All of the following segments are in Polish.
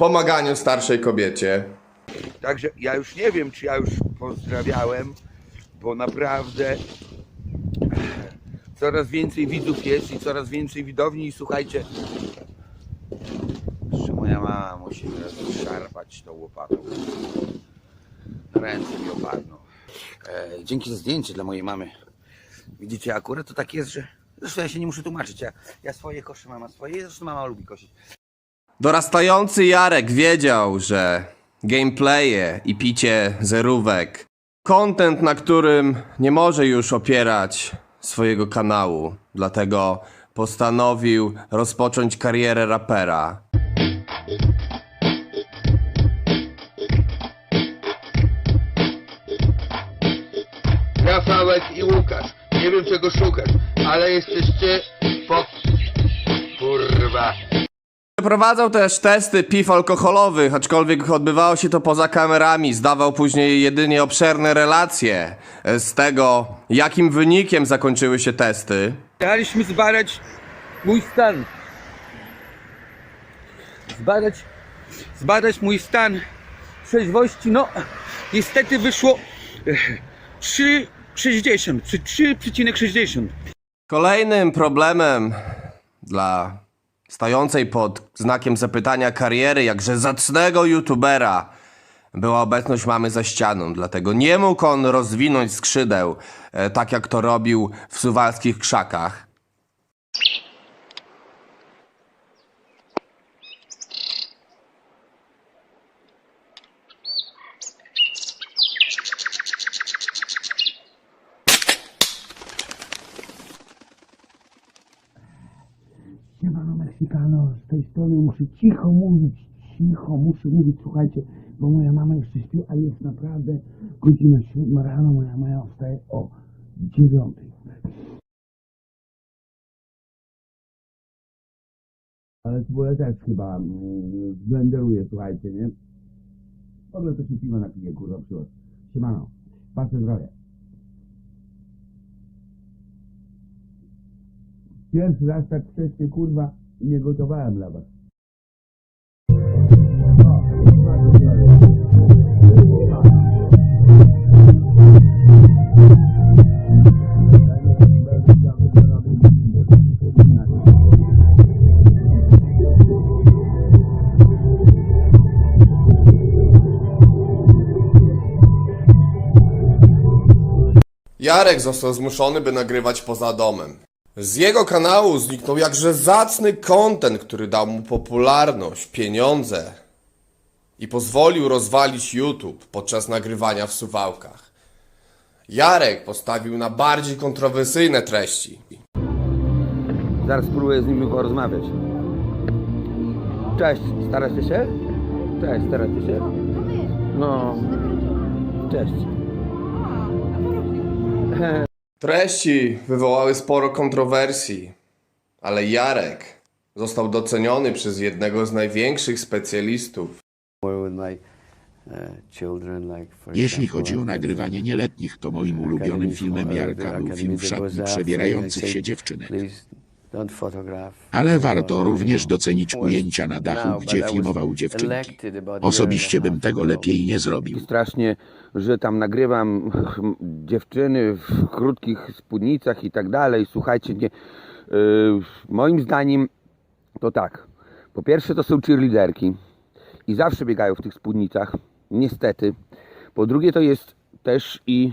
pomaganiu starszej kobiecie. Także ja już nie wiem, czy ja już pozdrawiałem, bo naprawdę coraz więcej widzów jest i coraz więcej widowni i słuchajcie, jeszcze moja mama musi teraz szarpać tą łopatą. Ręce mi opadną. E, dzięki za zdjęcie dla mojej mamy. Widzicie, akurat to tak jest, że zresztą ja się nie muszę tłumaczyć. Ja, ja swoje koszę, mama swoje, zresztą mama lubi kosić. Dorastający Jarek wiedział, że gameplaye i picie zerówek, content, na którym nie może już opierać swojego kanału, dlatego postanowił rozpocząć karierę rapera. Rafałek i Łukasz. Nie wiem czego szukasz, ale jesteście po... Kurwa. Przeprowadzał też testy piw alkoholowych, aczkolwiek odbywało się to poza kamerami. Zdawał później jedynie obszerne relacje z tego, jakim wynikiem zakończyły się testy. Chcieliśmy zbadać mój stan. Zbadać, zbadać mój stan trzeźwości. No, niestety wyszło eh, 3,60 czy 3,60. Kolejnym problemem dla stającej pod znakiem zapytania kariery jakże zacnego youtubera była obecność mamy za ścianą, dlatego nie mógł on rozwinąć skrzydeł, e, tak jak to robił w suwalskich krzakach. Meksykano, z tej strony muszę cicho mówić, cicho muszę mówić, słuchajcie, bo moja mama jeszcze śpi, a jest naprawdę godzina siódma rano, moja mama wstaje o dziewiątej. Ale to ja też chyba mm, słuchajcie, nie? W ogóle to się piwa napije, kurwa, przyłóż. Siemano, patrzę zdrowie. Pierwszy raz tak wcześnie, kurwa, nie gotowałem dla was. Jarek został zmuszony, by nagrywać poza domem. Z jego kanału zniknął jakże zacny content, który dał mu popularność, pieniądze i pozwolił rozwalić YouTube podczas nagrywania w suwałkach. Jarek postawił na bardziej kontrowersyjne treści. Zaraz spróbuję z nimi porozmawiać. Cześć, staracie się? Cześć, staracie się? No, cześć. Treści wywołały sporo kontrowersji, ale Jarek został doceniony przez jednego z największych specjalistów uh, Jeśli chodzi o uh, nagrywanie nieletnich, to moim ulubionym filmem Jarka był film w szatni przebierających się dziewczynek. Ale warto również docenić ujęcia na dachu, gdzie filmował dziewczynki. Osobiście bym tego lepiej nie zrobił. strasznie, że tam nagrywam dziewczyny w krótkich spódnicach i tak dalej. Słuchajcie, nie, yy, moim zdaniem to tak. Po pierwsze to są cheerleaderki i zawsze biegają w tych spódnicach, niestety. Po drugie to jest też i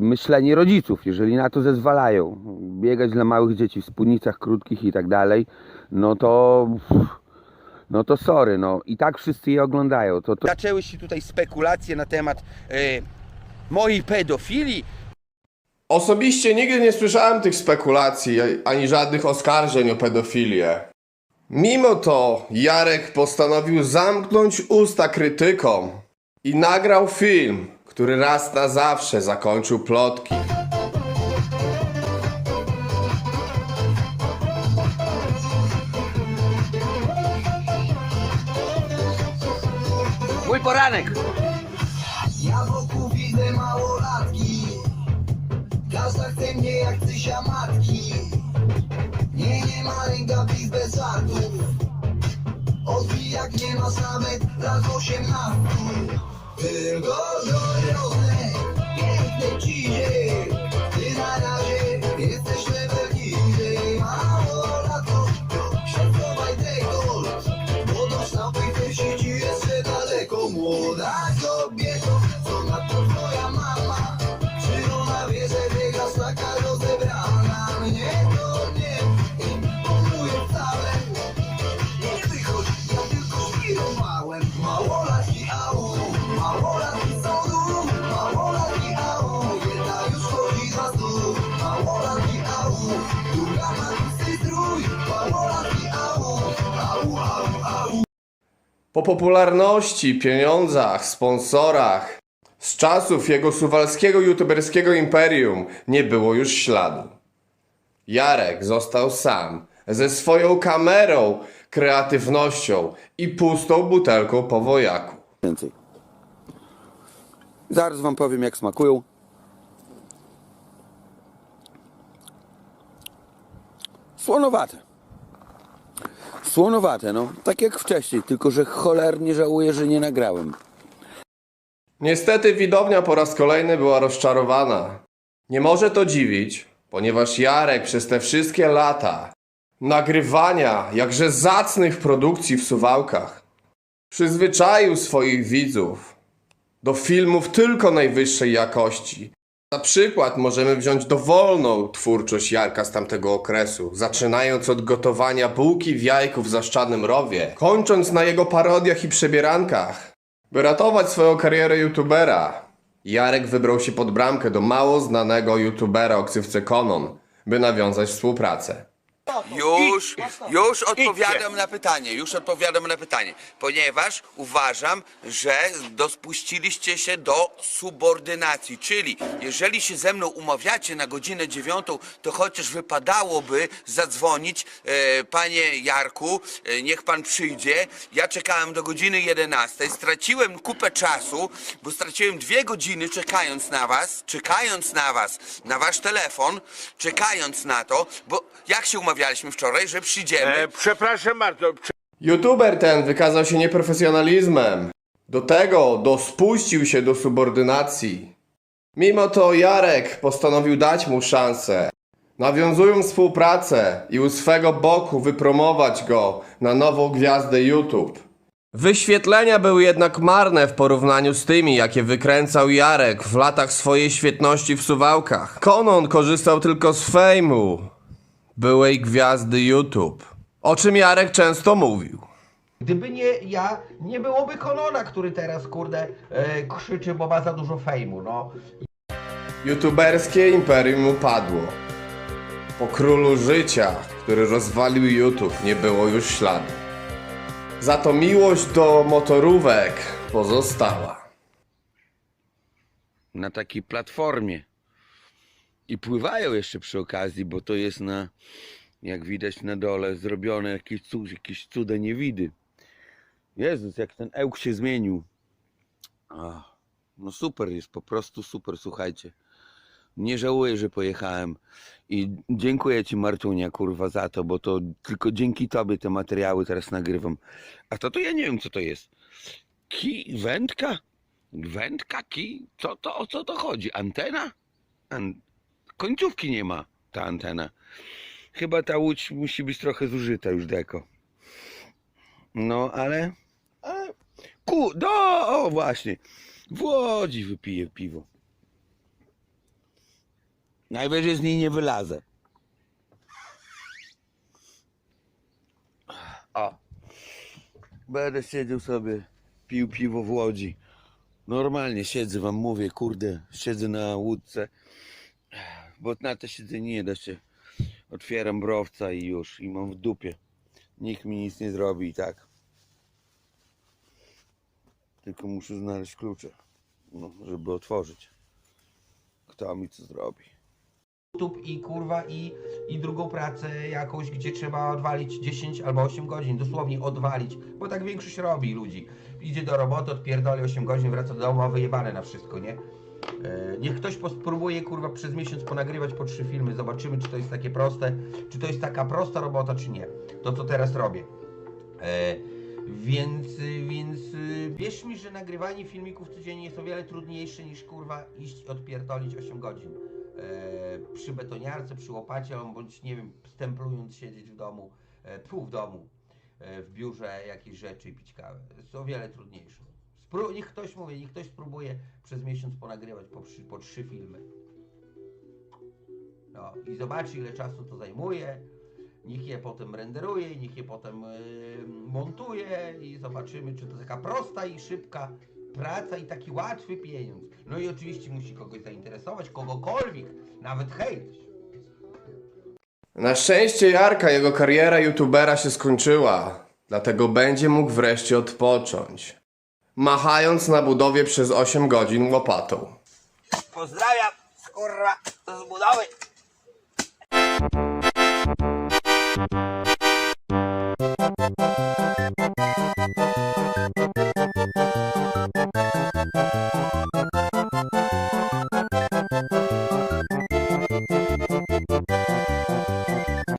myślenie rodziców, jeżeli na to zezwalają. Biegać dla małych dzieci w spódnicach krótkich i tak dalej, no to no to sorry, no i tak wszyscy je oglądają. To, to... Zaczęły się tutaj spekulacje na temat e, mojej pedofilii. Osobiście nigdy nie słyszałem tych spekulacji ani żadnych oskarżeń o pedofilię. Mimo to Jarek postanowił zamknąć usta krytykom i nagrał film, który raz na zawsze zakończył plotki. Mój poranek! Ja wokół widzę małolatki Każda chce mnie jak Cysia matki Nie, nie ma rękawic bez żartów rozwijak nie masz nawet lat 18 Tylko dorosłe, piękne cizie Ty na razie jesteś level niżej. Mało latów, szacować tego Bo do samej tej sieci jeszcze daleko Młoda kobieto, Po popularności, pieniądzach, sponsorach, z czasów jego suwalskiego youtuberskiego imperium nie było już śladu. Jarek został sam, ze swoją kamerą, kreatywnością i pustą butelką po wojaku. Więcej. Zaraz wam powiem jak smakują. Słonowate. Słonowate, no. Tak jak wcześniej, tylko że cholernie żałuję, że nie nagrałem. Niestety widownia po raz kolejny była rozczarowana. Nie może to dziwić, ponieważ Jarek przez te wszystkie lata nagrywania jakże zacnych produkcji w Suwałkach przyzwyczaił swoich widzów do filmów tylko najwyższej jakości. Na przykład możemy wziąć dowolną twórczość Jarka z tamtego okresu, zaczynając od gotowania bułki w jajku w zaszczanym rowie, kończąc na jego parodiach i przebierankach. By ratować swoją karierę youtubera, Jarek wybrał się pod bramkę do mało znanego youtubera o ksywce Konon, by nawiązać współpracę. Już, już odpowiadam na pytanie, już odpowiadam na pytanie, ponieważ uważam, że dospuściliście się do subordynacji, czyli jeżeli się ze mną umawiacie na godzinę dziewiątą, to chociaż wypadałoby zadzwonić, e, panie Jarku, e, niech pan przyjdzie. Ja czekałem do godziny 11, straciłem kupę czasu, bo straciłem dwie godziny czekając na was, czekając na was, na wasz telefon, czekając na to, bo jak się umawialiśmy wczoraj, że przyjdziemy. E, przepraszam bardzo. Prze- YouTuber ten wykazał się nieprofesjonalizmem. Do tego dospuścił się do subordynacji. Mimo to Jarek postanowił dać mu szansę. Nawiązując współpracę i u swego boku wypromować go na nową gwiazdę YouTube. Wyświetlenia były jednak marne w porównaniu z tymi, jakie wykręcał Jarek w latach swojej świetności w Suwałkach. Konon korzystał tylko z fejmu byłej gwiazdy YouTube. O czym Jarek często mówił. Gdyby nie ja, nie byłoby Konona, który teraz, kurde, e, krzyczy, bo ma za dużo fejmu, no. YouTuberskie imperium upadło. Po królu życia, który rozwalił YouTube, nie było już śladu. Za to miłość do motorówek pozostała. Na takiej platformie. I pływają jeszcze przy okazji, bo to jest na, jak widać na dole, zrobione jakieś, cud, jakieś cuda niewidy. Jezus, jak ten ełk się zmienił. Ach, no super jest, po prostu super, słuchajcie. Nie żałuję, że pojechałem. I dziękuję Ci Martunia, kurwa, za to, bo to tylko dzięki Tobie te materiały teraz nagrywam. A to to ja nie wiem, co to jest. Ki, wędka? Wędka, ki? Co to, o co to chodzi? Antena? An... Końcówki nie ma ta antena. Chyba ta łódź musi być trochę zużyta już deko. No, ale... ale... Ku... Do, o właśnie. W Łodzi wypiję piwo. Najwyżej z niej nie wylazę. O. Będę siedział sobie, pił piwo w Łodzi. Normalnie siedzę, wam mówię, kurde, siedzę na łódce. Bo na to siedzenie nie da się. Otwieram browca i już, i mam w dupie. Nikt mi nic nie zrobi i tak. Tylko muszę znaleźć klucze, no, żeby otworzyć. Kto mi co zrobi. YouTube i kurwa i, i drugą pracę jakąś, gdzie trzeba odwalić 10 albo 8 godzin, dosłownie odwalić, bo tak większość robi ludzi. Idzie do roboty, odpierdoli 8 godzin, wraca do domu, a wyjebane na wszystko, nie? E, niech ktoś spróbuje kurwa przez miesiąc ponagrywać po trzy filmy, zobaczymy czy to jest takie proste, czy to jest taka prosta robota, czy nie. To co teraz robię. E, Więc, więc y, wierz mi, że nagrywanie filmików codziennie jest o wiele trudniejsze niż kurwa iść i odpierdolić 8 godzin. E, przy betoniarce, przy łopacie, bądź nie wiem, stemplując siedzieć w domu, e, pół w domu, e, w biurze jakieś rzeczy i pić kawę. Jest o wiele trudniejsze. Spró- niech ktoś mówi, niech ktoś spróbuje przez miesiąc ponagrywać po, trzy- po trzy filmy. No i zobaczy ile czasu to zajmuje. Niech je potem renderuje, niech je potem yy, montuje i zobaczymy, czy to taka prosta i szybka praca i taki łatwy pieniądz. No i oczywiście musi kogoś zainteresować, kogokolwiek, nawet hejt. Na szczęście Jarka jego kariera youtubera się skończyła, dlatego będzie mógł wreszcie odpocząć. Machając na budowie przez 8 godzin łopatą. Pozdrawiam, kurwa, z budowy.